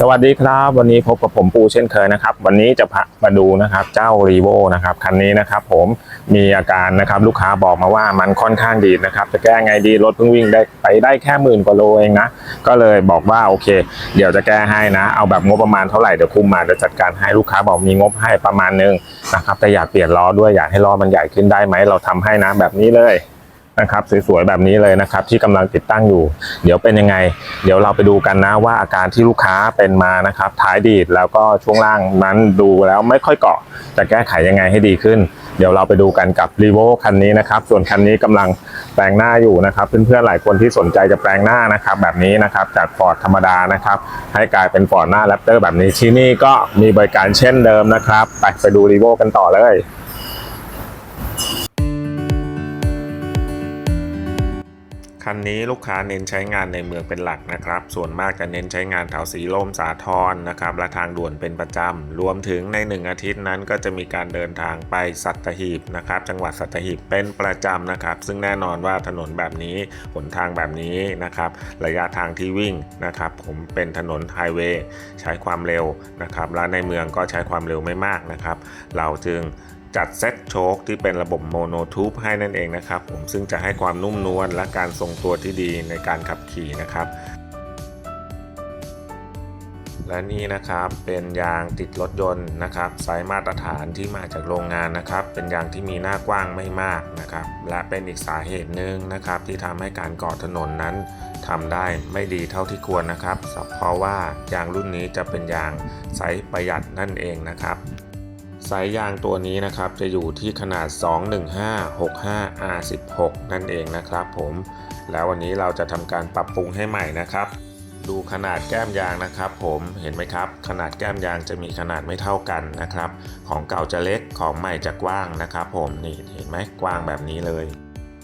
สวัสดีครับวันนี้พบกับผมปูเช่นเคยนะครับ วันนี้จะพามาดูนะครับเจ้ารีโวนะครับคันนี้นะครับผมมีอาการนะครับลูกค้าบอกมาว่ามันค่อนข้างดีนะครับจะแก้ไงดีรถเพิ่งวิ่งได้ไปได้แค่หมื่นกว่าโลเองนะก็เลยบอกว่าโอเค เดี๋ยวจะแก้ให้นะ เอาแบบงบประมาณเท่าไหร่เดี๋ยวคุมมาเดี๋ยวจัดการให้ลูกค้าบอกมีงบให้ประมาณนึงนะครับแต่อยากเปลี่ยนล้อด้วยอยากให้ล้อมันใหญ่ขึ้นได้ไหมเราทำให้นะแบบนี้เลย นะครับสวยๆแบบนี้เลยนะครับ ที่กำลังติดตั้งอยู่ เดี๋ยวเป็นยังไง เดี๋ยวเราไปดูกันนะว่าอาการที่ลูกค้าเป็นมานะครับ ท้ายดีดแล้วก็ช่วงล่างนั้นดูแล้วไม่ค่อยเกาะ จะแก้ไขยังไงให้ดีขึ้น เดี๋ยวเราไปดูกันกับ r e v o คันนี้นะครับ ส่วนคันนี้กำลังแปลงหน้าอยู่นะครับเพื่อนๆหลายคนที่สนใจจะแปลงหน้านะครับ แบบนี้นะครับจากฟอร์ดธรรมดานะครับ ให้กลายเป็นฟอร์ดหน้าแรปเตอร์แบบนี้ที่นี่ก็มีบริการเช่นเดิมนะครับไปไปดู r e v o กันต่อเลย คันนี้ลูกค้าเน้นใช้งานในเมืองเป็นหลักนะครับ ส่วนมากจะเน้นใช้งานแถวสีลมสาทรนะครับและทางด่วนเป็นประจำ รวมถึงในหนึ่งอาทิตย์นั้นก็จะมีการเดินทางไปสัตหีบนะครับ จังหวัดสัตหีบเป็นประจำนะครับ ซึ่งแน่นอนว่าถนนแบบนี้หนทางแบบนี้นะครับ ระยะทางที่วิ่งนะครับ ผมเป็นถนนไฮเวย์ใช้ความเร็วนะครับ และในเมืองก็ใช้ความเร็วไม่มากนะครับ เราจึง จัดเซ็ตโชคที่เป็นระบบโมโนทูบให้นั่นเองนะครับผมซึ่งจะให้ความนุ่มนวลและการทรงตัวที่ดีในการขับขี่นะครับ และนี่นะครับเป็นยางติดรถยนต์นะครับไซส์มาตรฐานที่มาจากโรงงานนะครับ เป็นยางที่มีหน้ากว้างไม่มากนะครับ และเป็นอีกสาเหตุหนึ่งนะครับ ที่ทำให้การก่อถนนนั้นทำได้ไม่ดีเท่าที่ควรนะครับเพราะว่ายางรุ่นนี้จะเป็นยางไซส์ประหยัดนั่นเองนะครับ สายยางตัวนี้นะครับจะอยู่ที่ขนาด 21565 R16 นั่นเองนะครับผม แล้ววันนี้เราจะทำการปรับปรุงให้ใหม่นะครับ ดูขนาดแก้มยางนะครับ ผมเห็นไหมครับ ขนาดแก้มยางจะมีขนาดไม่เท่ากันนะครับ ของเก่าจะเล็กของใหม่จะกว้างนะครับ ผมนี่เห็นไหมกว้างแบบนี้เลย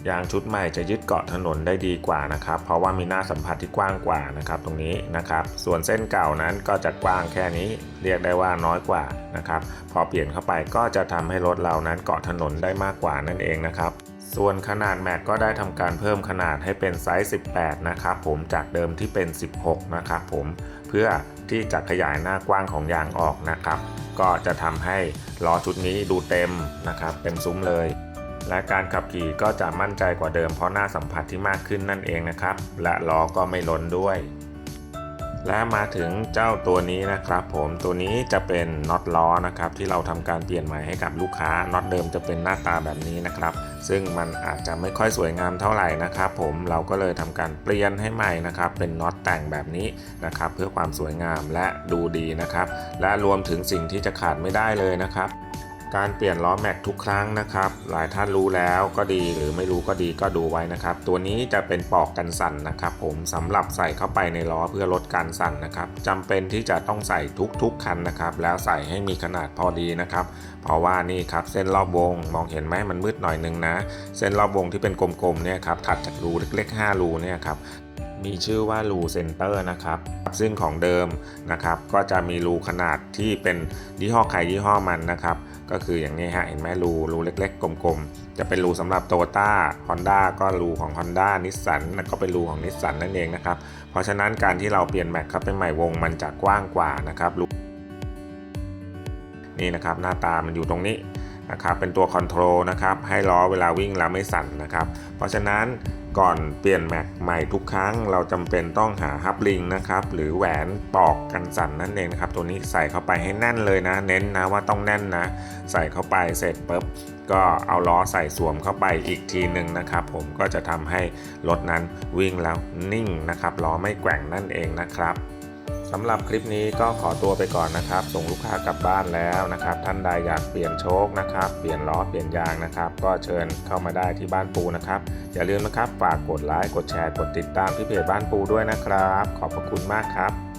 ยางชุดใหม่จะยึดเกาะถนนได้ดีกว่านะครับ เพราะว่ามีหน้าสัมผัสที่กว้างกว่านะครับ ตรงนี้นะครับ ส่วนเส้นเก่านั้นก็จะกว้างแค่นี้ เรียกได้ว่าน้อยกว่านะครับ พอเปลี่ยนเข้าไปก็จะทำให้รถเรานั้นเกาะถนนได้มากกว่านั่นเองนะครับส่วนขนาดแม็กก็ได้ทำการเพิ่มขนาดให้เป็นไซส์ 18 นะครับผมจากเดิมที่เป็น 16 นะครับผมเพื่อที่จะขยายหน้ากว้างของยางออกนะครับ ก็จะทำให้ล้อชุดนี้ดูเต็มนะครับ เต็มซุ้มเลย และการขับขี่ก็จะมั่นใจกว่าเดิมเพราะหน้าสัมผัสที่มากขึ้นนั่นเองนะครับ และล้อก็ไม่ล้นด้วย และมาถึงเจ้าตัวนี้นะครับผมตัวนี้จะเป็นน็อตล้อนะครับที่เราทำการเปลี่ยนใหม่ให้กับลูกค้าน็อตเดิมจะเป็นหน้าตาแบบนี้นะครับ ซึ่งมันอาจจะไม่ค่อยสวยงามเท่าไหร่นะครับผมเราก็เลยทำการเปลี่ยนให้ใหม่นะครับเป็นน็อตแต่งแบบนี้นะครับเพื่อความสวยงามและดูดีนะครับ และรวมถึงสิ่งที่จะขาดไม่ได้เลยนะครับ การเปลี่ยนล้อแม็กทุกครั้งนะครับ หลายท่านรู้แล้วก็ดีหรือไม่รู้ก็ดีก็ดูไว้นะครับ ตัวนี้จะเป็นปอกกันสั่นนะครับ ผมสำหรับใส่เข้าไปในล้อเพื่อลดการสั่นนะครับจำเป็นที่จะต้องใส่ทุกๆคันนะครับ แล้วใส่ให้มีขนาดพอดีนะครับ เพราะว่านี่ครับเส้นรอบวงมองเห็นไหมมันมืดหน่อยนึงนะ เส้นรอบวงที่เป็นกลมๆเนี่ยครับถัดจากรูเล็กๆ5รูเนี่ยครับมีชื่อว่ารูเซนเตอร์นะครับ ซึ่งของเดิมนะครับ ก็จะมีรูขนาดที่เป็นยี่ห้อใครยี่ห้อมันนะครับ ก็คืออย่างนี้ฮะเห็นไหมรูรูเล็ก ๆ กลมๆ จะเป็นรูสำหรับโตโยต้าฮอนด้าก็รูของ Honda นิสสันก็เป็นรูของนิสสันนั่นเองนะครับ เพราะฉะนั้นการที่เราเปลี่ยนแม็กครับเป็นใหม่วงมันจะกว้างกว่านะครับนี่นะครับหน้าตามันอยู่ตรงนี้ นะครับเป็นตัวคอนโทรลนะครับให้ล้อเวลาวิ่งแล้วไม่สั่นนะครับ เพราะฉะนั้นก่อนเปลี่ยนแม็กใหม่ทุกครั้ง เราจำเป็นต้องหาฮับลิงนะครับหรือแหวนปอกกันสั่นนั่นเองนะครับตัวนี้ใส่เข้าไปให้แน่นเลยนะ เน้นนะว่าต้องแน่นนะ ใส่เข้าไปเสร็จปุ๊บก็เอาล้อใส่สวมเข้าไปอีกทีหนึ่งนะครับ ผมก็จะทำให้รถนั้นวิ่งแล้วนิ่งนะครับล้อไม่แกว่งนั่นเองนะครับ สำหรับคลิปนี้ก็ขอตัวไปก่อนนะครับ ส่งลูกค้ากลับบ้านแล้วนะครับ ท่านใดอยากเปลี่ยนโชคนะครับ เปลี่ยนล้อเปลี่ยนยางนะครับ ก็เชิญเข้ามาได้ที่บ้านปูนะครับ อย่าลืมนะครับฝากกดไลค์กดแชร์กดติดตามที่เพจบ้านปูด้วยนะครับ ขอบพระคุณมากครับ